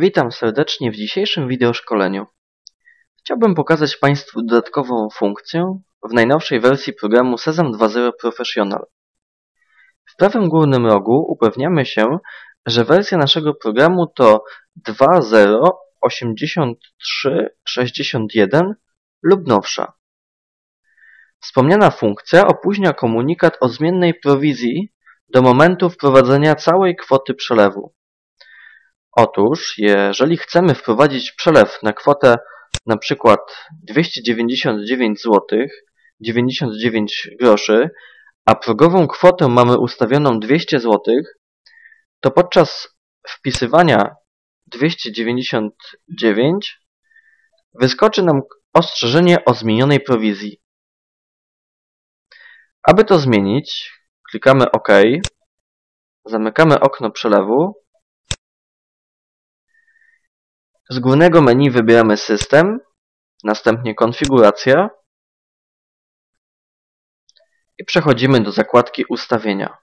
Witam serdecznie w dzisiejszym wideoszkoleniu. Chciałbym pokazać Państwu dodatkową funkcję w najnowszej wersji programu Sesam 2.0 Professional. W prawym górnym rogu upewniamy się, że wersja naszego programu to 2.0.83.61 lub nowsza. Wspomniana funkcja opóźnia komunikat o zmiennej prowizji do momentu wprowadzenia całej kwoty przelewu. Otóż, jeżeli chcemy wprowadzić przelew na kwotę na przykład 299 zł 99 groszy, a progową kwotę mamy ustawioną 200 zł, to podczas wpisywania 299 wyskoczy nam ostrzeżenie o zmienionej prowizji. Aby to zmienić, klikamy OK, zamykamy okno przelewu Z głównego menu wybieramy System, następnie Konfiguracja i przechodzimy do zakładki Ustawienia.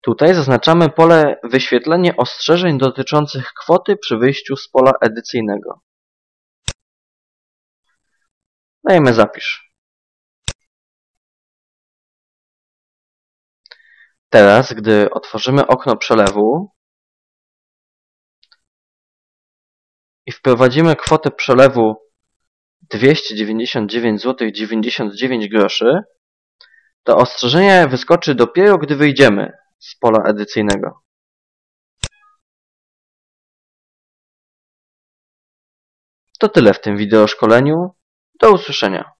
Tutaj zaznaczamy pole Wyświetlenie ostrzeżeń dotyczących kwoty przy wyjściu z pola edycyjnego. Dajemy Zapisz. Teraz, gdy otworzymy okno przelewu, i wprowadzimy kwotę przelewu 299 zł 99 groszy, to ostrzeżenie wyskoczy dopiero, gdy wyjdziemy z pola edycyjnego. To tyle w tym wideoszkoleniu. Do usłyszenia.